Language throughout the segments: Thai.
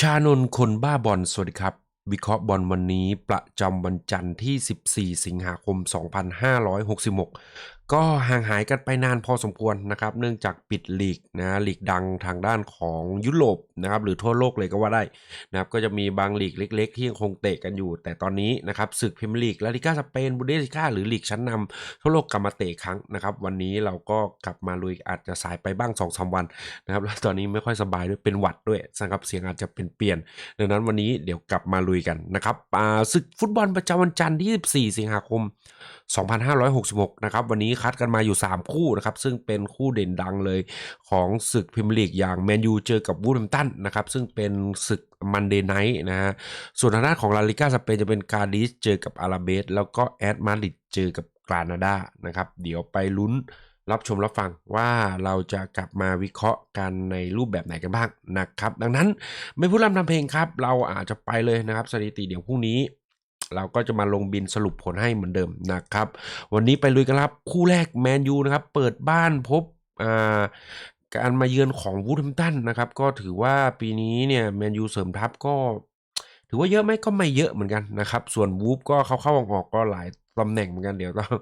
ชานนคนบ้าบอลสวัสดีครับ วิเคราะห์บอลวันนี้ประจำวันจันทร์ที่ 14 สิงหาคม 2566 ก็ห่างหายกันไปนานพอสมควรนะครับ เนื่องจากปิดลีกนะลีกดังทางด้านของยุโรปนะครับหรือทั่วโลกเลยก็ว่าได้นะครับก็จะมีบางลีกเล็ก ๆ ที่ยังคงเตะกันอยู่ แต่ตอนนี้นะครับศึกพรีเมียร์ลีกลาลิก้าสเปนบูเดสิก้าหรือลีกชั้นนำทั่วโลกกลับมาเตะครั้งนะครับ วันนี้เราก็กลับมาลุยอาจจะสายไปบ้าง2อสวันนะครับแล้วตอนนี้ไม่ค่อยสบายด้วยเป็นหวัดด้วยนะครับเสียงอาจจะเป็นเปลี่ยน ดังนั้นวันนี้เดี๋ยวกลับมาลุยกันนะครับศึกฟุตบอลประจำวันจันทร์ที่14สิงหาคม2566 นะครับ วันนี้คัดกันมาอยู่ 3 คู่นะครับ ซึ่งเป็นคู่เด่นดังเลยของศึกพรีเมียร์ลีกอย่างแมนยูเจอกับวูดแฮมตันนะครับ ซึ่งเป็นศึกมันเดย์ไนท์นะฮะ ส่วนทางด้านของลาลิก้าสเปนจะเป็นกาดิสเจอกับอาราเบส แล้วก็แอดมาดริดเจอกับกรานาดานะครับ เดี๋ยวไปลุ้นรับชมรับฟังว่าเราจะกลับมาวิเคราะห์กันในรูปแบบไหนกันบ้างนะครับ ดังนั้นไม่พูดล่ำทำเพลงครับ เราอาจจะไปเลยนะครับ สถิติเดี๋ยวพรุ่งนี้ เราก็จะมาลงบินสรุปผลให้เหมือนเดิมนะครับ วันนี้ไปลุยกันครับ คู่แรกแมนยูนะครับ เปิดบ้านพบอ่าการมาเยือนของวูดแฮมตันนะครับ ก็ถือว่าปีนี้เนี่ยแมนยูเสริมทัพก็ ถือว่าเยอะไหมก็ไม่เยอะเหมือนกันนะครับ ส่วนวูฟก็เข้าเข้าออกออกๆก็หลาย ตำแหน่งเหมือนกันเดี๋ยวต้อง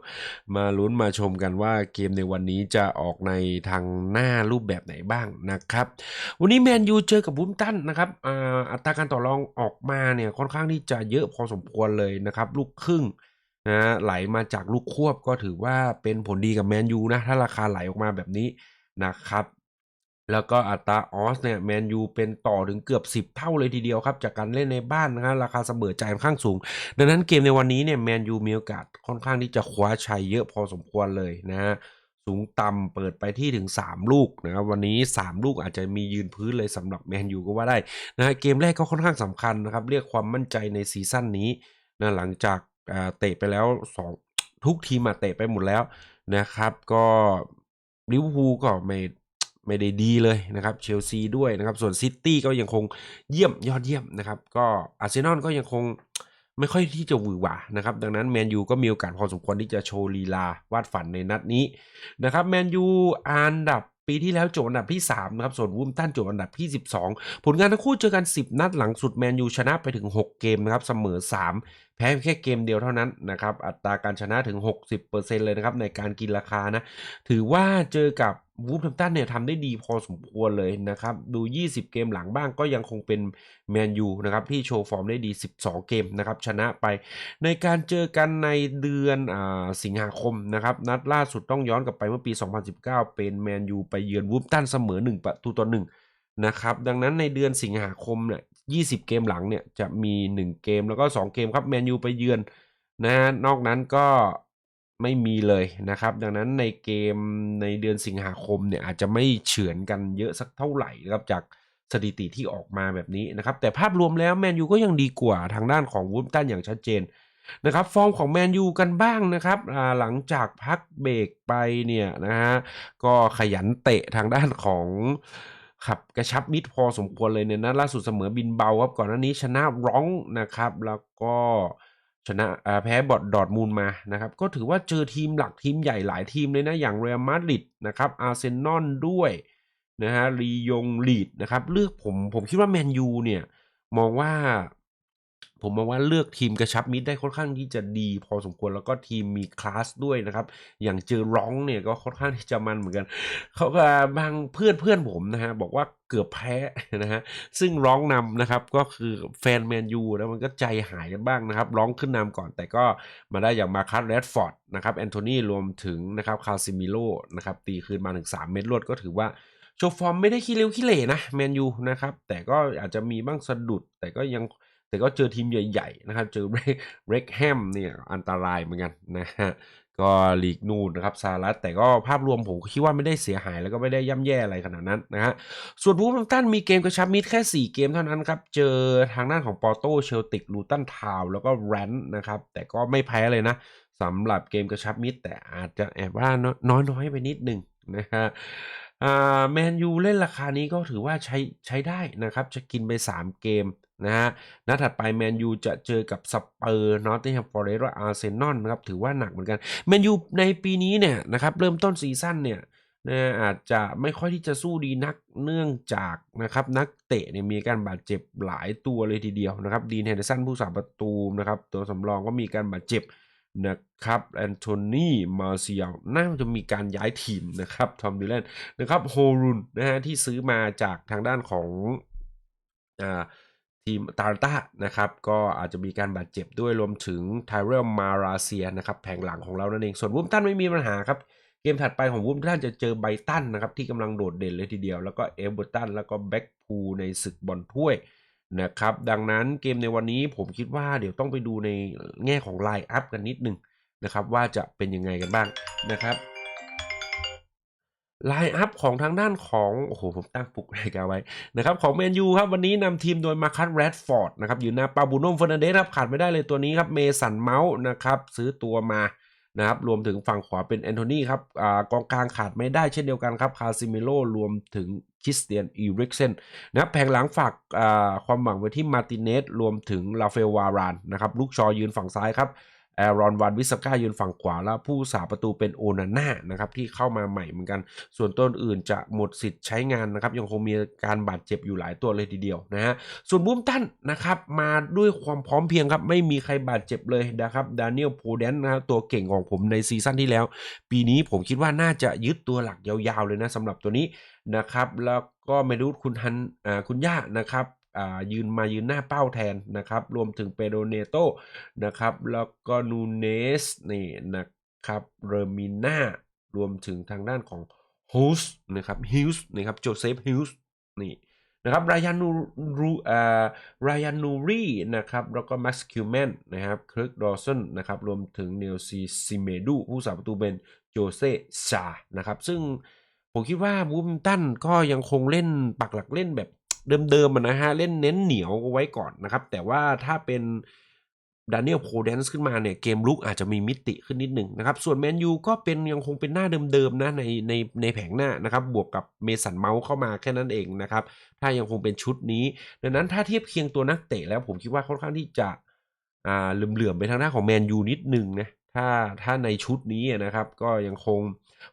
มาลุ้นมาชมกันว่าเกมในวันนี้จะออกในทางหน้ารูปแบบไหนบ้างนะครับ วันนี้แมนยูเจอกับวูฟตันนะครับอ,อัตราการต่อรองออกมาเนี่ยค่อนข้างที่จะเยอะพอสมควรเลยนะครับ ลูกครึ่งนะฮะไหลมาจากลูกควบก็ถือว่าเป็นผลดีกับแมนยูนะถ้าราคาไหลออกมาแบบนี้นะครับ แล้วก็อัตราออสเนี่ยแมนยูเป็นต่อถึงเกือบ 10 เท่าเลยทีเดียวครับ จากการเล่นในบ้านนะฮะราคาเสมอใจค่อนข้างสูง ดังนั้นเกมในวันนี้เนี่ยแมนยูมีโอกาสค่อนข้างที่จะคว้าชัยเยอะพอสมควรเลยนะฮะสูงต่ำเปิดไปที่ถึง 3 ลูกนะครับวันนี้ 3 ลูกอาจจะมียืนพื้นเลยสำหรับแมนยูก็ว่าได้นะฮะเกมแรกก็ค่อนข้างสำคัญนะครับเรียกความมั่นใจในซีซั่นนี้นะหลังจากอ่าเตะไปแล้วสองทุกทีมอะเตะไปหมดแล้วนะครับ ก็ลิเวอร์พูลก็ไม่ ไม่ได้ดีเลยนะครับเชลซีด้วยนะครับส่วนซิตี้ก็ยังคงเยี่ยมยอดเยี่ยมนะครับก็อาร์เซนอลก็ยังคงไม่ค่อยที่จะหวือหวานะครับดังนั้นแมนยูก็มีโอกาสพอสมควรที่จะโชว์ลีลาวาดฝันในนัดนี้นะครับแมนยูอันดับปีที่แล้วจบอันดับที่3นะครับส่วนวูมตันจบอันดับที่ 12 ผลงานทั้งคู่เจอกัน 10 นัดหลังสุดแมนยูชนะไปถึง 6 เกมนะครับเสมอ 3 แพ้แค่เกมเดียวเท่านั้นนะครับอัตราการชนะถึง 60%เลยนะครับในการกินราคานะถือว่าเจอกับ วูฟแฮมตันเนี่ยทำได้ดีพอสมควรเลยนะครับ ดู 20 เกมหลังบ้างก็ยังคงเป็นแมนยูนะครับที่โชว์ฟอร์มได้ดี 12 เกมนะครับ ชนะไป ในการเจอกันในเดือนอสิงหาคมนะครับ นัดล่าสุดต้องย้อนกลับไปเมื่อปี 2019 เป็นแมนยูไปเยือนวูฟตันเสมอ 1 ประตูต่อ1นะครับ ดังนั้นในเดือนสิงหาคมเนี่ย 20 เกมหลังเนี่ยจะมี 1 เกมแล้วก็ 2 เกมครับแมนยูไปเยือนนะฮะนอกนั้นก็ ไม่มีเลยนะครับ ดังนั้นในเกมในเดือนสิงหาคมเนี่ยอาจจะไม่เฉือนกันเยอะสักเท่าไหร่นะครับจากสถิติที่ออกมาแบบนี้นะครับ แต่ภาพรวมแล้วแมนยูก็ยังดีกว่าทางด้านของวูฟตันอย่างชัดเจนนะครับฟอร์มของแมนยูกันบ้างนะครับหลังจากพักเบรกไปเนี่ยนะฮะก็ขยันเตะทางด้านของขับกระชับมิตรพอสมควรเลยเนี่ยนะล่าสุดเสมอบินเบาครับก่อนหน้านี้ชนะร้องนะครับ แล้วก็ ชนะแพ้บอดดอดมูลมานะครับ ก็ถือว่าเจอทีมหลักทีมใหญ่หลายทีมเลยนะ อย่างเรอัลมาดริดนะครับอาร์เซนอลด้วยนะฮะลียงลีดนะครับ เลือกผมผมคิดว่าแมนยูเนี่ย มองว่า ผมมองว่าเลือกทีมกระชับมิตรได้ค่อนข้างที่จะดี พอสมควรแล้วก็ทีมมีคลาสด้วยนะครับอย่างเจอร้องเนี่ยก็ค่อนข้างที่จะมันเหมือนกันเขาก็บางเพื่อนเพื่อนผมนะฮะบอกว่าเกือบแพ้นะฮะซึ่งร้องนำนะครับก็คือแฟนแมนยูแล้วมันก็ใจหายกันบ้างนะครับ ร้องขึ้นนำก่อนแต่ก็มาได้อย่างมาคัสแรดฟอร์ดนะครับแอนโทนีรวมถึงนะครับคาซิมิโลนะครับตีคืนมาถึง 3 เม็ดรวดก็ถือว่าโชว์ฟอร์มไม่ได้ขี้เร็วขี้เหร่นะแมนยูนะครับแต่ก็อาจจะมีบ้างสะดุดแต่ก็ยัง แต่ก็เจอทีมใหญ่ๆนะครับ เจอเร็กแฮมเนี่ยอันตรายเหมือนกันนะฮะก็ลีกนูนนะครับสหรัฐแต่ก็ภาพรวมผมคิดว่าไม่ได้เสียหายแล้วก็ไม่ได้ย่ำแย่อะไรขนาดนั้นนะฮะส่วนวูมตันมีเกมกระชับมิตรแค่ 4 เกมเท่านั้นครับ เจอทางด้านของปอร์โตเชลติกลูตันทาวแล้วก็แรนท์นะครับ แต่ก็ไม่แพ้เลยนะสำหรับเกมกระชับมิตรแต่อาจจะแอบว่าน้อยน้อยๆไปนิดหนึ่งนะฮะอ่าแมนยูเล่นราคานี้ก็ถือว่าใช้ใช้ได้นะครับ จะกินไป 3 เกม นะฮะนัดถัดไปแมนยูจะเจอกับสเปอร์นอตติงแฮมฟอร์เรสต์และอาร์เซนอลนะครับถือว่าหนักเหมือนกันแมนยูในปีนี้เนี่ยนะครับเริ่มต้นซีซั่นเนี่ยนะอาจจะไม่ค่อยที่จะสู้ดีนักเนื่องจากนะครับนักเตะเนี่ยมีการบาดเจ็บหลายตัวเลยทีเดียวนะครับดีนเฮนเดอร์สันผู้สาประตูนะครับตัวสำรองก็มีการบาดเจ็บนะครับแอนโทนีมาเซียลน่าจะมีการย้ายทีมนะครับทอมดิแลนนะครับโฮรุนนะฮะที่ซื้อมาจากทางด้านของอ่า ทีมตาร์ตานะครับก็อาจจะมีการบาดเจ็บด้วยรวมถึงไทเรลมาราเซียนะครับแผงหลังของเรานั่นเอง ส่วนวูมตันไม่มีปัญหาครับ เกมถัดไปของวูมตันจะเจอไบตันนะครับที่กำลังโดดเด่นเลยทีเดียว แล้วก็เอเวอร์ตันแล้วก็แบ็กพูลในศึกบอลถ้วยนะครับดังนั้นเกมในวันนี้ผมคิดว่าเดี๋ยวต้องไปดูในแง่ของไลน์อัพกันนิดหนึ่งนะครับว่าจะเป็นยังไงกันบ้างนะครับ ไลน์อัพของทางด้านของ โอ้โห ผมตั้งปลุกรายการไว้นะครับของแมนยูครับ วันนี้นำทีมโดยมาคัตแรดฟอร์ดนะครับ อยู่หน้าปาบูโนมเฟอร์นันเดสครับ ขาดไม่ได้เลยตัวนี้ครับ เมสันเมาส์นะครับ ซื้อตัวมานะครับ รวมถึงฝั่งขวาเป็นแอนโทนีครับอกองกลางขาดไม่ได้เช่นเดียวกันครับ คาซิเมโลรวมถึงคริสเตียนอีริกเซนนะครับแผงหลังฝากความหวังไว้ที่มาร์ติเนสรวมถึงลาเฟลวารานนะครับลูกชอยืนฝั่งซ้ายครับ แอรอนวันวิสก้ายืนฝั่งขวา แล้วผู้สาประตูเป็นโอนาน่านะครับที่เข้ามาใหม่เหมือนกัน ส่วนต้นอื่นจะหมดสิทธิ์ใช้งานนะครับยังคงมีการบาดเจ็บอยู่หลายตัวเลยทีเดียวนะฮะส่วนบูมตันนะครับมาด้วยความพร้อมเพียงครับไม่มีใครบาดเจ็บเลยนะครับดานิเอลโพเดนนะครับตัวเก่งของผมในซีซั่นที่แล้ว ปีนี้ผมคิดว่าน่าจะยึดตัวหลักยาวๆเลยนะสำหรับตัวนี้นะครับแล้วก็ไม่รู้คุณฮันอ่าคุณย่านะครับ ยืนมายืนหน้าเป้าแทนนะครับ รวมถึงเปโดเนโตนะครับ แล้วก็นูเนสนี่นะครับเรมิน่ารวมถึงทางด้านของฮูสนะครับฮิวส์นะครับโจเซฟฮิวส์นี่นะครับรายานูรูอ่ารายานูรีนะครับแล้วก็แม็กซ์คิวแมนนะครับคริกดอสันนะครับรวมถึงเนลซีซิเมดูผู้สาประตูเป็นโจเซซานะครับซึ่งผมคิดว่าบูมตันก็ยังคงเล่นปักหลักเล่นแบบ เดิมๆนะฮะ เล่นเน้นเหนียวไว้ก่อนนะครับ แต่ว่าถ้าเป็นดานิเอลโพเดนส์ขึ้นมาเนี่ย เกมลุกอาจจะมีมิติขึ้นนิดหนึ่งนะครับ ส่วนแมนยูก็เป็นยังคงเป็นหน้าเดิมๆนะในในในแผงหน้านะครับ บวกกับเมสันเมาส์เข้ามาแค่นั้นเองนะครับ ถ้ายังคงเป็นชุดนี้ ดังนั้นถ้าเทียบเคียงตัวนักเตะแล้วผมคิดว่าค่อนข้างที่จะอ่าเหลื่อมๆไปทางด้าของแมนยูนิดหนึ่งนะ ถ้าถ้าในชุดนี้นะครับ ก็ยังคง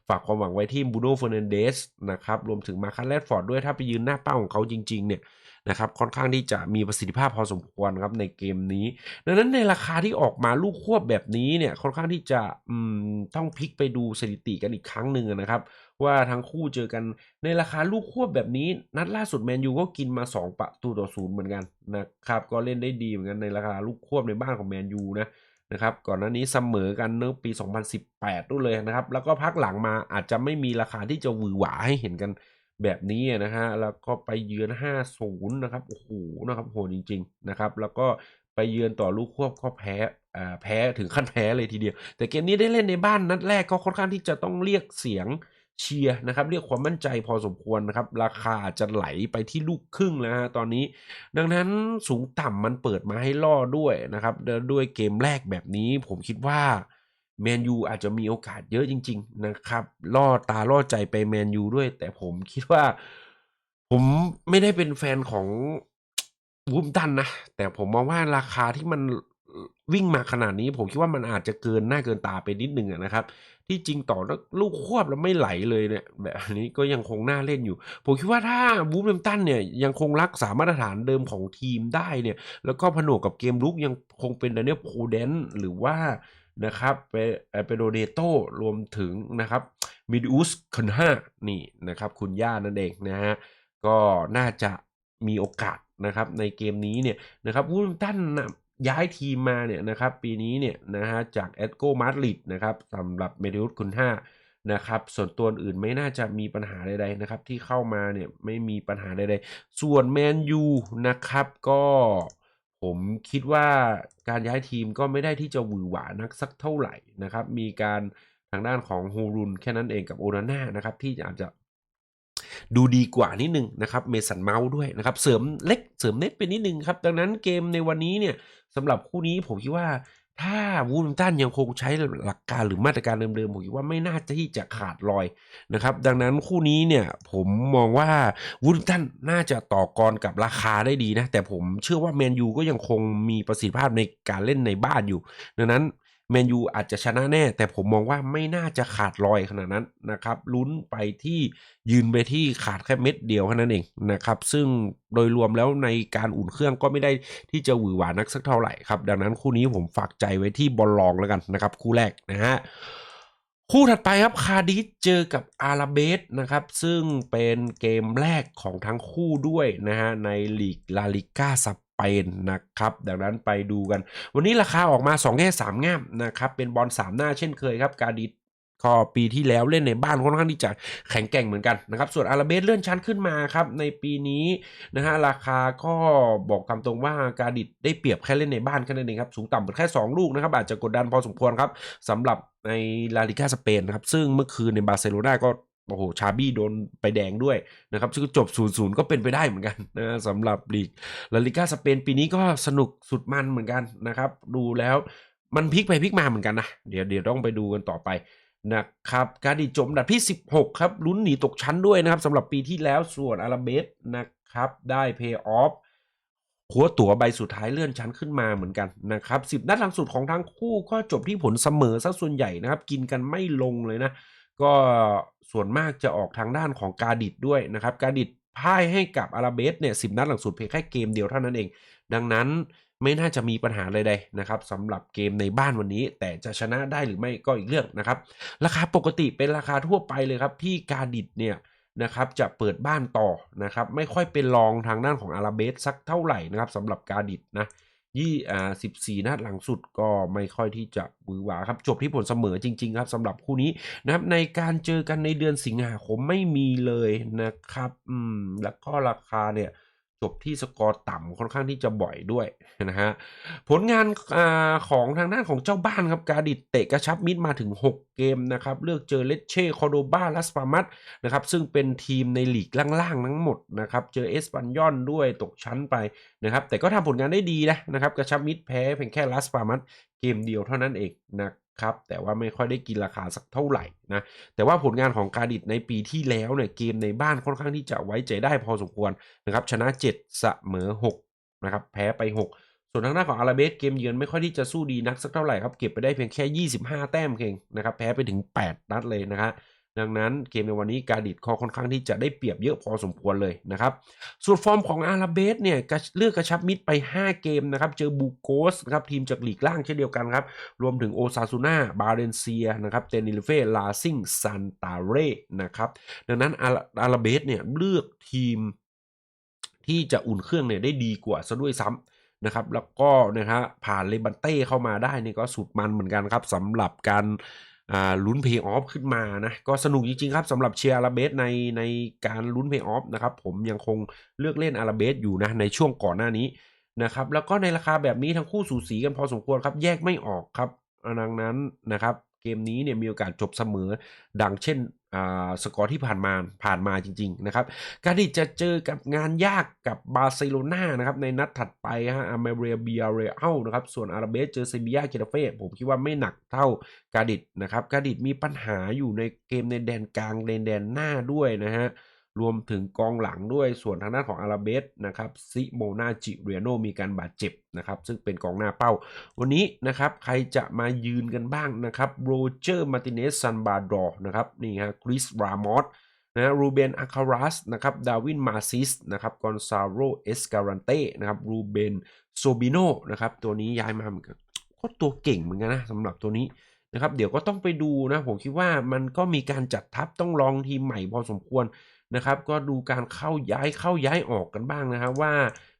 ฝากความหวังไว้ที่บูโน่เฟอร์นันเดสนะครับ รวมถึงมาคันแรดฟอร์ดด้วยถ้าไปยืนหน้าเป้าของเขาจริง ๆ เนี่ยนะครับค่อนข้างที่จะมีประสิทธิภาพพอสมควรครับในเกมนี้ ดังนั้นในราคาที่ออกมาลูกควบแบบนี้เนี่ยค่อนข้างที่จะต้องพลิกไปดูสถิติกันอีกครั้งหนึ่งนะครับ ว่าทั้งคู่เจอกันในราคาลูกควบแบบนี้ นัดล่าสุดแมนยูก็กินมา 2 ประตูต่อศูนย์เหมือนกันนะครับ ก็เล่นได้ดีเหมือนกันในราคาลูกควบในบ้านของแมนยูนะ นะครับก่อนหน้านี้เสมอกันเนื้อปี 2018นู่นเลยนะครับ แล้วก็พักหลังมาอาจจะไม่มีราคาที่จะหวือหวาให้เห็นกันแบบนี้นะฮะแล้วก็ไปเยือน 5-0 นะครับโอ้โหนะครับโหจริง ๆ นะครับ แล้วก็ไปเยือนต่อลูกควบก็แพ้อ่แพ้ถึงขั้นแพ้เลยทีเดียว แต่เกมนี้ได้เล่นในบ้านนัดแรกก็ค่อนข้างที่จะต้องเรียกเสียง เชียร์นะครับเรียกความมั่นใจพอสมควรนะครับ ราคาจะไหลไปที่ลูกครึ่งแล้วฮะตอนนี้ ดังนั้นสูงต่ำมันเปิดมาให้ล่อด้วยนะครับด้วยเกมแรกแบบนี้ผมคิดว่าแมนยูอาจจะมีโอกาสเยอะจริง ๆ นะครับล่อตาล่อใจไปแมนยูด้วย แต่ผมคิดว่าผมไม่ได้เป็นแฟนของวูมตันนะ แต่ผมมองว่าราคาที่มันวิ่งมาขนาดนี้ ผมคิดว่ามันอาจจะเกินหน้าเกินตาไปนิดหนึ่งนะครับ ที่จริงต่อลูกควบแล้วไม่ไหลเลยเนี่ยแบบนี้ก็ยังคงน่าเล่นอยู่ ผมคิดว่าถ้าวูฟแฮมตันเนี่ยยังคงรักษามาตรฐานเดิมของทีมได้เนี่ย แล้วก็ผนวกกับเกมลุกยังคงเป็นดานิเอลโพเดนหรือว่านะครับเปเปโดเดโตรวมถึงนะครับมิดอุสคันห้านี่นะครับ คุณย่านั่นเองนะฮะก็น่าจะมีโอกาสนะครับในเกมนี้เนี่ยนะครับวูฟแฮมตันนะ ย้ายทีมมาเนี่ยนะครับปีนี้เนี่ยนะฮะจากแอตโกมาดริดนะครับสำหรับเมดิอุสคุณห้านะครับส่วนตัวอื่นไม่น่าจะมีปัญหาใดๆนะครับที่เข้ามาเนี่ยไม่มีปัญหาใดๆ ส่วนแมนยูนะครับก็ผมคิดว่าการย้ายทีมก็ไม่ได้ที่จะหวือหวานักสักเท่าไหร่นะครับมีการทางด้านของฮูรุนแค่นั้นเองกับโอนาน่านะครับที่อาจจะ ดูดีกว่านิดนึงนะครับเมสันเมาส์ด้วยนะครับเสริมเล็กเสริมเน็ตไปนิดนึงครับดังนั้นเกมในวันนี้เนี่ยสำหรับคู่นี้ผมคิดว่าถ้าวูฟแฮมป์ตันยังคงใช้หลักการหรือมาตรการเดิมๆผมคิดว่าไม่น่าจะที่จะขาดลอยนะครับ ดังนั้นคู่นี้เนี่ยผมมองว่าวูฟแฮมป์ตันน่าจะต่อกรกับราคาได้ดีนะ แต่ผมเชื่อว่าแมนยูก็ยังคงมีประสิทธิภาพในการเล่นในบ้านอยู่ ดังนั้น แมนยูอาจจะชนะแน่ แต่ผมมองว่าไม่น่าจะขาดลอยขนาดนั้นนะครับลุ้นไปที่ยืนไปที่ขาดแค่เม็ดเดียวแค่นั้นเองนะครับซึ่งโดยรวมแล้วในการอุ่นเครื่องก็ไม่ได้ที่จะหวือหวานักสักเท่าไหร่ครับ ดังนั้นคู่นี้ผมฝากใจไว้ที่บอลลองแล้วกันนะครับคู่แรกนะฮะคู่ถัดไปครับคาร์ดิสเจอกับอาราเบสนะครับซึ่งเป็นเกมแรกของทั้งคู่ด้วยนะฮะในลีกลาลิก้าสเปนนะครับดังนั้นไปดูกัน วันนี้ราคาออกมา2แง่3ง่ามนะครับเป็นบอล3หน้าเช่นเคยครับการดิก็ปีที่แล้วเล่นในบ้านค่อนข้างที่จะแข็งแกร่งเหมือนกันนะครับ ส่วนอาราเบสเลื่อนชั้นขึ้นมาครับในปีนี้นะฮะราคาก็บอกตามตรงว่าการดิดได้เปรียบแค่เล่นในบ้านแค่นั้นเองครับสูงต่ำแค่ 2 ลูกนะครับอาจจะกดดันพอสมควรครับสำหรับในลาลิก้าสเปนนะครับซึ่งเมื่อคืนในบาร์เซโลนาก็ โอ้โหชาบี้โดนไปแดงด้วยนะครับซึ่งจบ 0-0 ก็เป็นไปได้เหมือนกันนะสำหรับลีกลาลิก้าสเปนปีนี้ก็สนุกสุดมันเหมือนกันนะครับ ดูแล้วมันพลิกไปพลิกมาเหมือนกันนะ เดี๋ยวเดี๋ยวต้องไปดูกันต่อไปนะครับการดิจมอัดับที่ 16 ครับลุ้นหนีตกชั้นด้วยนะครับสำหรับปีที่แล้วส่วนอาราเบสนะครับ ได้เพย์ออฟหัวตั๋วใบสุดท้ายเลื่อนชั้นขึ้นมาเหมือนกันนะครับ10นัดหลังสุดของทั้งคู่ก็จบที่ผลเสมอซะส่วนใหญ่นะครับ กินกันไม่ลงเลยนะ ก็ส่วนมากจะออกทางด้านของกาดิดด้วยนะครับ กาดิดพ่ายให้กับอาราเบสเนี่ยสินัดหลังสุดเพียงแค่เกมเดียวเท่านั้นเอง ดังนั้นไม่น่าจะมีปัญหาใดๆนะครับสำหรับเกมในบ้านวันนี้ แต่จะชนะได้หรือไม่ก็อีกเรื่องนะครับ ราคาปกติเป็นราคาทั่วไปเลยครับ ที่กาดิดเนี่ยนะครับจะเปิดบ้านต่อนะครับ ไม่ค่อยเป็นรองทางด้านของอาราเบสสักเท่าไหร่นะครับสำหรับกาดิดนะ ยี่อ่าสิบสี่นัดหลังสุดก็ไม่ค่อยที่จะบือหวาครับ จบที่ผลเสมอจริง ๆ ครับสำหรับคู่นี้นะครับในการเจอกันในเดือนสิงหาคมไม่มีเลยนะครับ อืมแล้วก็ราคาเนี่ย จบที่สกอร์ต่ำค่อนข้างที่จะบ่อยด้วยนะฮะผลงานอของทางด้านของเจ้าบ้านครับกาดิดเตะกระชับมิดมาถึง 6 เกมนะครับเลือกเจอเลเช่คอโดบาลัสปามัสนะครับซึ่งเป็นทีมในลีกล่างๆทั้งหมดนะครับเจอเอสปันยอนด้วยตกชั้นไปนะครับแต่ก็ทำผลงานได้ดีนะนะครับกระชับมิดแพ้เพียงแค่ลัสปามัสเกมเดียวเท่านั้นเองนะ ครับ แต่ว่าไม่ค่อยได้กินราคาสักเท่าไหร่นะ แต่ว่าผลงานของกาดิดในปีที่แล้วเนี่ยเกมในบ้านค่อนข้างที่จะไว้ใจได้พอสมควรนะครับ ชนะ 7 เสมอ 6 นะครับ แพ้ไป 6ส่วนทางหน้าของอาราเบสเกมเยือนไม่ค่อยที่จะสู้ดีนักสักเท่าไหร่ครับ เก็บไปได้เพียงแค่ 25 แต้มเองนะครับ แพ้ไปถึง 8 นัดเลยนะครับ ดังนั้นเกมในวันนี้กาดิดคอค่อนข้างที่จะได้เปรียบเยอะพอสมควรเลยนะครับ ส่วนฟอร์มของอาราเบสเนี่ยเลือกกระชับมิดไป 5 เกมนะครับเจอบูโกสนะครับทีมจากหลีกล่างเช่นเดียวกันครับ รวมถึงโอซาซูนาบาเรนเซียนะครับเตนิลเฟ่ลาซิงซันตาเรนะครับ ดังนั้นอาราเบสเนี่ยเลือกทีมที่จะอุ่นเครื่องเนี่ยได้ดีกว่าซะด้วยซ้ำนะครับแล้วก็นะฮะผ่านเลบันเต้เข้ามาได้นี่ก็สุดมันเหมือนกันครับสำหรับการ ลุ้นเพย์ออฟขึ้นมานะ ก็สนุกจริงๆครับสำหรับเชียร์อาราเบสในในการลุ้นเพย์ออฟนะครับผมยังคงเลือกเล่นอาราเบสอยู่นะในช่วงก่อนหน้านี้นะครับแล้วก็ในราคาแบบนี้ทั้งคู่สูสีกันพอสมควรครับแยกไม่ออกครับดังนั้นนะครับเกมนี้เนี่ยมีโอกาสจบเสมอ ดังเช่น สกอร์ที่ผ่านมาผ่านมาจริง ๆ นะครับ การที่จะเจอกับงานยากกับบาร์เซโลนานะครับ ในนัดถัดไปฮะอาเมเรียเบียเรอัลนะครับ ส่วนอาราเบสเจอเซบียาเกตาเฟ่ผมคิดว่าไม่หนักเท่ากาดิดนะครับ กาดิดมีปัญหาอยู่ในเกมในแดนกลางในแดนหน้าด้วยนะฮะ รวมถึงกองหลังด้วยส่วนทางด้านของอาราเบสนะครับซิโมนาจิเรียโนมีการบาดเจ็บนะครับซึ่งเป็นกองหน้าเป้า วันนี้นะครับใครจะมายืนกันบ้างนะครับโรเจอร์มาติเนสซันบาดอร์นะครับนี่ฮะคริสรามอสนะรูเบนอาคารัสนะครับดาวินมาซิสนะครับกอนซาโรเอสการันเต้นะครับรูเบนโซบิโนนะครับตัวนี้ย้ายมาเหมือนกันก็ตัวเก่งเหมือนกันนะสำหรับตัวนี้นะครับเดี๋ยวก็ต้องไปดูนะผมคิดว่ามันก็มีการจัดทัพต้องลองทีมใหม่พอสมควร นะครับ ก็ดูการเข้าย้ายเข้าย้ายออกกันบ้างนะครับว่า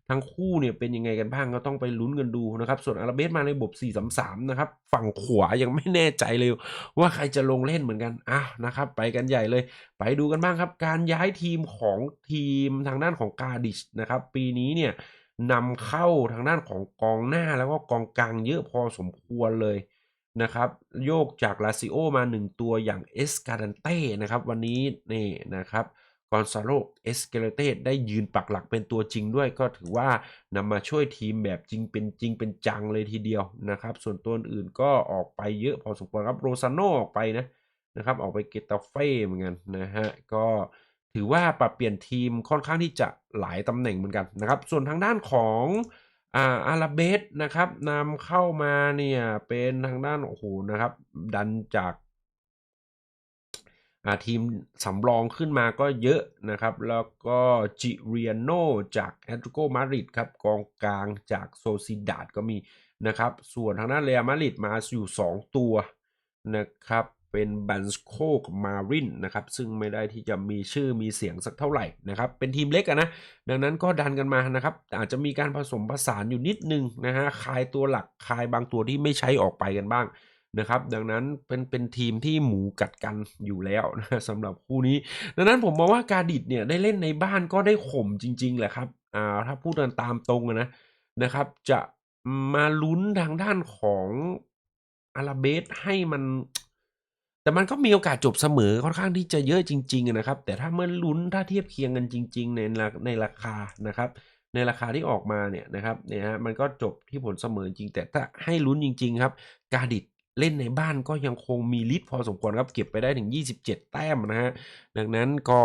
ทั้งคู่เนี่ยเป็นยังไงกันบ้างก็ต้องไปลุ้นกันดูนะครับ ส่วนอาราเบสมาในบบ 4-3-3 นะครับ ฝั่งขวายังไม่แน่ใจเลยว่าใครจะลงเล่นเหมือนกันอ้านะครับ ไปกันใหญ่เลย ไปดูกันบ้างครับ การย้ายทีมของทีมทางด้านของกาดิชนะครับ ปีนี้เนี่ยนำเข้าทางด้านของกองหน้าแล้วก็กองกลางเยอะพอสมควรเลยนะครับ โยกจากลาซิโอมา 1 ตัวอย่างเอสการันเต้นะครับ วันนี้นี่นะครับ กอนซาโลเอสเกเลเตได้ยืนปักหลักเป็นตัวจริงด้วย ก็ถือว่านำมาช่วยทีมแบบจริงเป็นจริงเป็นจังเลยทีเดียวนะครับ ส่วนตัวอื่นก็ออกไปเยอะพอสมควรครับโรซาโนออกไปนะนะครับออกไปเกตาเฟ่เหมือนกันนะฮะก็ถือว่าปรับเปลี่ยนทีมค่อนข้างที่จะหลายตำแหน่งเหมือนกันนะครับ ส่วนทางด้านของอาอาราเบสนะครับนำเข้ามาเนี่ยเป็นทางด้านโอ้โหนะครับ ดันจาก ทีมสำรองขึ้นมาก็เยอะนะครับ แล้วก็จิเรียโนจากแอตเลติโกมาริดครับกองกลางจากโซซิดาดก็มีนะครับ ส่วนทางด้านเรอัลมาริดมาอยู่ 2 ตัวนะครับเป็นบันสโคกมารินนะครับ ซึ่งไม่ได้ที่จะมีชื่อมีเสียงสักเท่าไหร่นะครับ เป็นทีมเล็กอะนะ ดังนั้นก็ดันกันมานะครับ อาจจะมีการผสมผสานอยู่นิดนึงนะฮะคลายตัวหลักคลายบางตัวที่ไม่ใช้ออกไปกันบ้าง นะครับ ดังนั้นเป็นเป็นทีมที่หมูกัดกันอยู่แล้วนะสำหรับคู่นี้ ดังนั้นผมมองว่าการดิดเนี่ยได้เล่นในบ้านก็ได้ข่มจริง ๆ แหละครับอ่าถ้าพูดกันตามตรงนะนะครับ จะมาลุ้นทางด้านของอาราเบสให้มันแต่มันก็มีโอกาสจบเสมอค่อนข้างที่จะเยอะจริง ๆ นะครับ แต่ถ้าเมื่อลุ้นถ้าเทียบเคียงกันจริง ๆ ในในราคานะครับ ในราคาที่ออกมาเนี่ยนะครับเนี่ยฮะมันก็จบที่ผลเสมอจริง แต่ถ้าให้ลุ้นจริง ๆ ครับ การดิด เล่นในบ้านก็ยังคงมีฤทธิ์พอสมควรครับ เก็บไปได้ถึง 27 แต้มนะฮะ ดังนั้นก็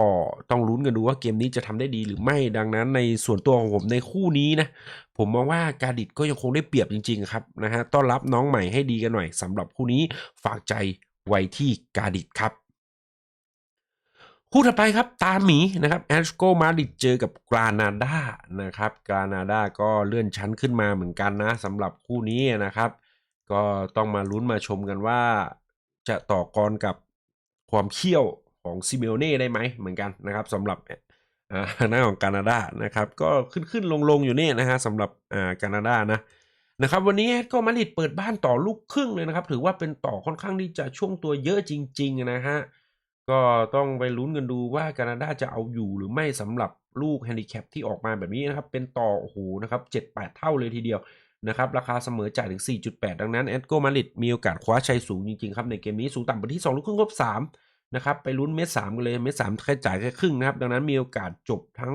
ต้องลุ้นกันดูว่าเกมนี้จะทำได้ดีหรือไม่ ดังนั้นในส่วนตัวของผมในคู่นี้นะ ผมมองว่าการดิดก็ยังคงได้เปรียบจริง ๆ ครับนะฮะ ต้อนรับน้องใหม่ให้ดีกันหน่อยสำหรับคู่นี้ฝากใจไว้ที่การดิดครับคู่ถัดไปครับตาหมีนะครับแอตเลติโกมาดิดเจอกับกรานาดานะครับกรานาดาก็เลื่อนชั้นขึ้นมาเหมือนกันนะสำหรับคู่นี้นะครับ ก็ต้องมาลุ้นมาชมกันว่า จะต่อกรกับความเขี้ยวของซิเมโอเน่ได้ไหมเหมือนกันนะครับสำหรับหน้าของกานาดานะครับก็ขึ้นขึ้นลงลงอยู่นี่นะฮะสำหรับอ่ากานาดานะนะครับวันนี้ก็มาริดเปิดบ้านต่อลูกครึ่งเลยนะครับ ถือว่าเป็นต่อค่อนข้างที่จะช่วงตัวเยอะจริง ๆ นะฮะก็ต้องไปลุ้นกันดูว่าแคนาดาจะเอาอยู่หรือไม่สำหรับลูกแฮนดิแคปที่ออกมาแบบนี้นะครับ เป็นต่อโอ้โหนะครับ7-8เท่าเลยทีเดียว นะครับราคาเสมอจ่ายถึง 4.8 ดังนั้นแอตโกมาริดมีโอกาสคว้าชัยสูงจริงๆครับในเกมนี้สูงต่ำไปที่ 2 ลูกครึ่งลบ3นะครับไปลุ้นเม็ด3กันเลยเม็ด3แค่จ่ายแค่ครึ่งนะครับดังนั้นมีโอกาสจบทั้ง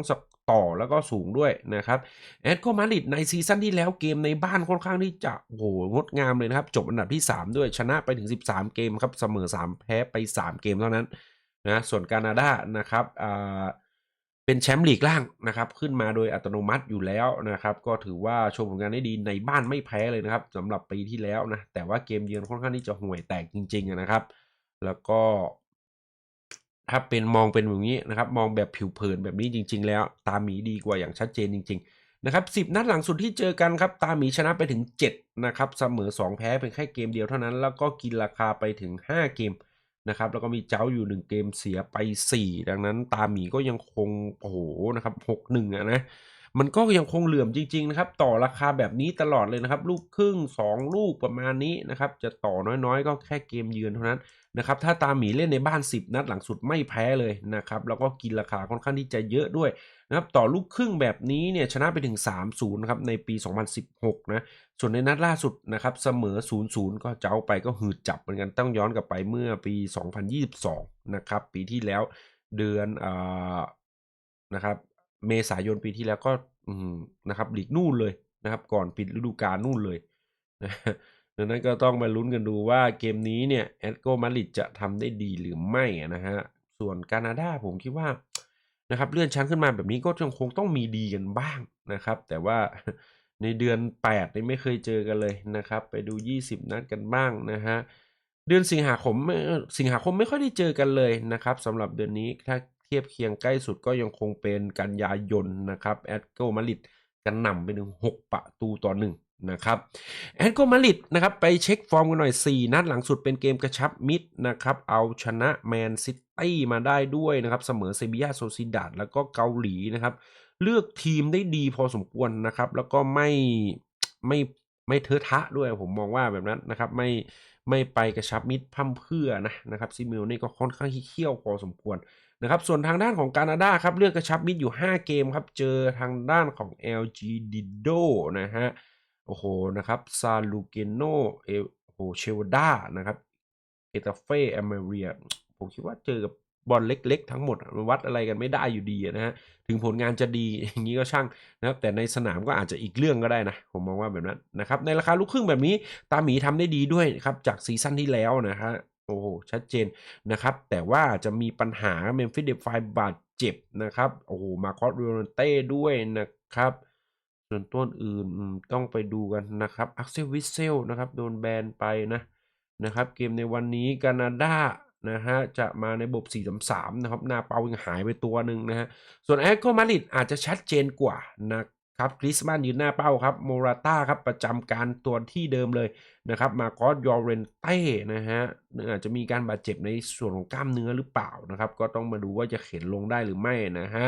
ต่อแล้วก็สูงด้วยนะครับแอตโกมาริดในซีซั่นที่แล้วเกมในบ้านค่อนข้างที่จะโอ้โหงดงามเลยนะครับจบอันดับที่ 3 ด้วยชนะไปถึง 13 เกมครับเสมอ 3 แพ้ไป 3 เกมเท่านั้นนะส่วนกานาดานะครับอ่า เป็นแชมป์ลีกล่างนะครับ ขึ้นมาโดยอัตโนมัติอยู่แล้วนะครับ ก็ถือว่าโชว์ผลงานได้ดีในบ้านไม่แพ้เลยนะครับสำหรับปีที่แล้วนะ แต่ว่าเกมเยือนค่อนข้างที่จะห่วยแตกจริง ๆนะครับ แล้วก็ ถ้าเป็นมองเป็นแบบนี้นะครับ มองแบบผิวเผินแบบนี้จริง ๆ แล้ว ตาหมีดีกว่าอย่างชัดเจนจริง ๆ นะครับ10นัดหลังสุดที่เจอกันครับตาหมีชนะไปถึง 7 นะครับเสมอ 2 แพ้เป็นแค่เกมเดียวเท่านั้น แล้วก็กินราคาไปถึง 5 เกม นะครับแล้วก็มีเจ้าอยู่ 1 เกมเสียไป 4 ดังนั้นตาหมีก็ยังคงโอ้โหนะครับ6-1อะนะมันก็ยังคงเหลื่อมจริงๆนะครับต่อราคาแบบนี้ตลอดเลยนะครับ ลูกครึ่ง 2 ลูกประมาณนี้นะครับจะต่อน้อยๆ ก็แค่เกมเยือนเท่านั้น นะครับถ้าตาหมีเล่นในบ้าน 10 นัดหลังสุดไม่แพ้เลยนะครับแล้วก็กินราคาค่อนข้างที่จะเยอะด้วยนะครับต่อลูกครึ่งแบบนี้เนี่ยชนะไปถึง 3-0นะครับในปี 2016 นะส่วนในนัดล่าสุดนะครับเสมอ 0-0 ก็เจ้าไปก็หืดจับเหมือนกันต้องย้อนกลับไปเมื่อปี 2022 นะครับปีที่แล้วเดือนอนะครับเมษายนปีที่แล้วก็นะครับหลีกนู่นเลยนะครับก่อนปิดฤดูกาลนู่นเลยนะ ดังนั้นก็ต้องมาลุ้นกันดูว่าเกมนี้เนี่ยแอตโกมาริดจะทำได้ดีหรือไม่นะฮะ ส่วนกานาดาผมคิดว่านะครับเลื่อนชั้นขึ้นมาแบบนี้ก็ยังคงต้องมีดีกันบ้างนะครับ แต่ว่าในเดือน8นี่ไม่เคยเจอกันเลยนะครับ ไปดู 20 นัดกันบ้างนะฮะเดือนสิงหาคมสิงหาคมไม่ค่อยได้เจอกันเลยนะครับสำหรับเดือนนี้ถ้าเทียบเคียงใกล้สุดก็ยังคงเป็นกันยายนนะครับแอตโกมาริดกันนำไปถึง6ประตูต่อ1น นะครับแอตโกมาริดนะครับไปเช็คฟอร์มกันหน่อย 4 นัดหลังสุดเป็นเกมกระชับมิดนะครับเอาชนะแมนซิตี้มาได้ด้วยนะครับเสมอเซบียาโซซิดาดแล้วก็เกาหลีนะครับเลือกทีมได้ดีพอสมควรนะครับ แล้วก็ไม่ไม่ไม่เทอะทะด้วยผมมองว่าแบบนั้นนะครับไม่ไม่ไปกระชับมิตรพั่มเพื่อนะนะครับซิมิโอนี่ก็ค่อนข้างที่เขี้ยวพอสมควรนะครับส่วนทางด้านของกานาดาครับเลือกกระชับมิตรอยู่ 5 เกมครับเจอทางด้านของ LG Dido นะฮะ โอ้โหนะครับซาลูเกโนเอโอ้โหเชวดานะครับเอตาเฟอเมเรียผมคิดว่าเจอกับบอลเล็ก ๆ ทั้งหมดมันวัดอะไรกันไม่ได้อยู่ดีนะฮะถึงผลงานจะดีอย่างนี้ก็ช่างนะครับ แต่ในสนามก็อาจจะอีกเรื่องก็ได้นะ ผมมองว่าแบบนั้นนะครับ ในราคาลูกครึ่งแบบนี้ตาหมีทำได้ดีด้วยครับ จากซีซั่นที่แล้วนะฮะโอ้โหชัดเจนนะครับ แต่ว่าจะมีปัญหาเมมฟิสเดฟไฟบาดเจ็บนะครับ โอ้โหมาคอสเรโนเต้ด้วยนะครับ ส่วนต้นอื่นต้องไปดูกันนะครับอักเซวิเซลนะครับโดนแบนไปนะนะครับ เกมในวันนี้กานาดานะฮะจะมาในระบบ4-3-3นะครับหน้าเปายังหายไปตัวหนึ่งนะฮะส่วนแอตโกมาริดอาจจะชัดเจนกว่านะครับคริสมันยืนหน้าเป้าครับโมราต้าครับประจำการตัวที่เดิมเลยนะครับมาคอสยอเรนเต้นะฮะอาจจะมีการบาดเจ็บในส่วนของกล้ามเนื้อหรือเปล่านะครับ ก็ต้องมาดูว่าจะเข็นลงได้หรือไม่นะฮะ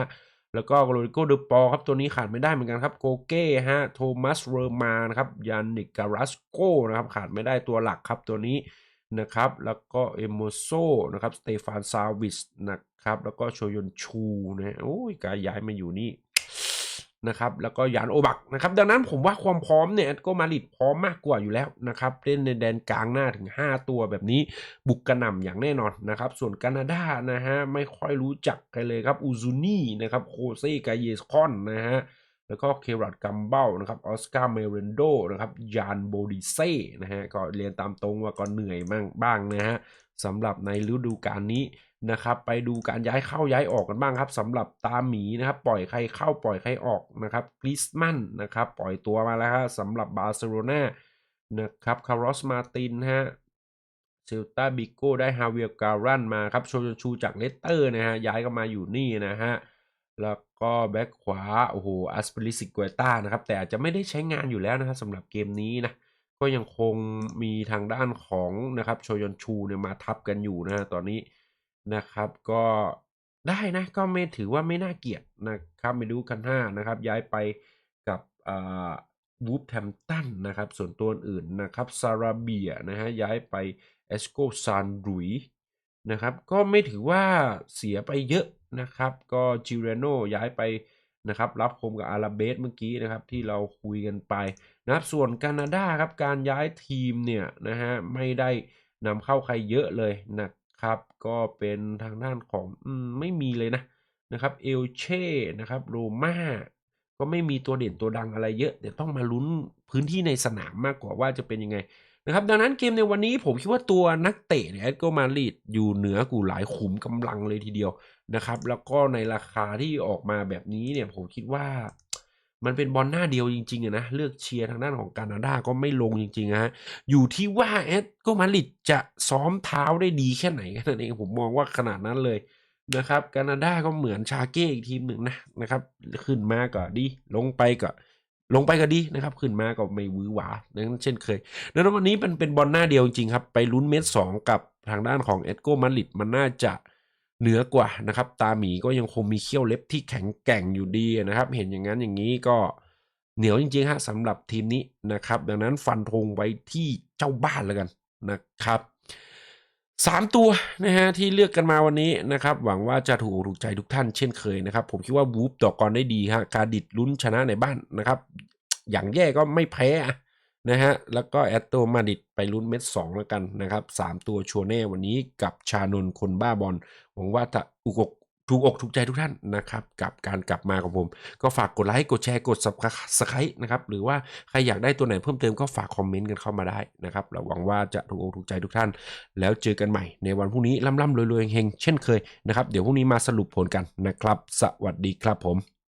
แล้วก็โรดิโกเดปอครับตัวนี้ขาดไม่ได้เหมือนกันครับโกเก้ฮะโทมัสเรอร์มานะครับยานิกการัสโกนะครับขาดไม่ได้ตัวหลักครับตัวนี้นะครับแล้วก็เอโมโซนะครับสเตฟานซาวิสนะครับแล้วก็โชยนชูนะฮะโอ้ยการย้ายมาอยู่นี่ นะครับแล้วก็ยานโอบักนะครับดังนั้นผมว่าความพร้อมเนี่ยก็มาริดพร้อมมากกว่าอยู่แล้วนะครับเล่นในแดนกลางหน้าถึง 5 ตัวแบบนี้บุกกระหน่ำอย่างแน่นอนนะครับส่วนแคนาดานะฮะไม่ค่อยรู้จักกันเลยครับอูซูนี่นะครับโคเซกาเยสคอนนะฮะแล้วก็เครัตกัมเบลนะครับออสการ์เมเรนโดนะครับยานโบดิเซ่นะฮะก็เรียนตามตรงว่าก็เหนื่อยบ้างบ้างนะฮะสำหรับในฤดูกาลนี้ นะครับ ไปดูการย้ายเข้าย้ายออกกันบ้างครับสำหรับตาหมีนะครับ ปล่อยใครเข้าปล่อยใครออกนะครับกริสมันนะครับ ปล่อยตัวมาแล้วฮะสำหรับบาร์เซโลนานะครับคาร์ลอสมาตินฮะเซลตาบิโก้ได้ฮาเวียการันมาครับโชยนชูจากเลสเตอร์นะฮะย้ายก็มาอยู่นี่นะฮะแล้วก็แบ็คขวาโอ้โหอัสเปริสิกเวต้านะครับแต่อาจจะไม่ได้ใช้งานอยู่แล้วนะครับสำหรับเกมนี้นะก็ยังคงมีทางด้านของนะครับโชยอนชูเนี่ยมาทับกันอยู่นะฮะตอนนี้ นะครับ ก็ได้นะก็ไม่ถือว่าไม่น่าเกลียดนะครับไปดูกันห้านะครับ ย้ายไปกับวูฟแทมตันนะครับ ส่วนตัวอื่นนะครับซาราเบียนะฮะย้ายไปเอสโกซานรุยนะครับก็ไม่ถือว่าเสียไปเยอะนะครับ ก็จิเรโนย้ายไปนะครับรับคมกับอาราเบสเมื่อกี้นะครับที่เราคุยกันไปนะครับส่วนแคนาดาครับการย้ายทีมเนี่ยนะฮะไม่ได้นำเข้าใครเยอะเลยนะ ครับ ก็เป็นทางด้านของอมไม่มีเลยนะนะครับเอลเช่นะครับโรม่าก็ไม่มีตัวเด่นตัวดังอะไรเยอะเดี๋ยวต้องมาลุ้นพื้นที่ในสนามมากกว่าว่าจะเป็นยังไงนะครับดังนั้นเกมในวันนี้ผมคิดว่าตัวนักเตะเนี่ยแอตโกมาริดอยู่เหนือกูหลายขุมกำลังเลยทีเดียวนะครับ แล้วก็ในราคาที่ออกมาแบบนี้เนี่ยผมคิดว่า มันเป็นบอลหน้าเดียวจริงๆอะนะเลือกเชียร์ทางด้านของแคนาดาก็ไม่ลงจริงๆนะฮะอยู่ที่ว่าแอตโกมาริดจะซ้อมเท้าได้ดีแค่ไหนกันนั่นเองผมมองว่าขนาดนั้นเลยนะครับแคนาดาก็เหมือนชาเก้อีกทีมหนึ่งนะนะครับ ขึ้นมาก็ดี ลงไปก็ลงไปก็ดีนะครับ ขึ้นมาก็ไม่วือหวาดังนั้นเช่นเคยดังนั้นวันนี้เป็นเป็นบอลหน้าเดียวจริงๆครับ ไปลุ้นเม็ดสองกับทางด้านของเอ็ดโกมาริดมันน่าจะ เหนือกว่านะครับ ตาหมีก็ยังคงมีเขี้ยวเล็บที่แข็งแกร่งอยู่ดีนะครับ เห็นอย่างนั้นอย่างนี้ก็เหนียวจริงๆฮะสำหรับทีมนี้นะครับ ดังนั้นฟันธงไว้ที่เจ้าบ้านแล้วกันนะครับสามตัวนะฮะที่เลือกกันมาวันนี้นะครับ หวังว่าจะถูกถูกใจทุกท่านเช่นเคยนะครับ ผมคิดว่าวูฟต่อกรได้ดีฮะการดิดลุ้นชนะในบ้านนะครับ อย่างแย่ก็ไม่แพ้นะฮะแล้วก็แอตโตมาดิดไปลุ้นเม็ดสองแล้วกันนะครับสามตัวชัวร์แน่วันนี้กับชานนคนบ้าบอล หวังว่าจะอุกอกถูกอกถูกใจทุกท่านนะครับ กับการกลับมาของผม ก็ฝากกดไลค์กดแชร์กด subscribe นะครับ หรือว่าใครอยากได้ตัวไหนเพิ่มเติมก็ฝากคอมเมนต์กันเข้ามาได้นะครับเราหวังว่าจะถูกอกถูกใจทุกท่าน แล้วเจอกันใหม่ในวันพรุ่งนี้ล่ำๆรวยๆเฮงๆเช่นเคยนะครับ เดี๋ยวพรุ่งนี้มาสรุปผลกันนะครับ สวัสดีครับผม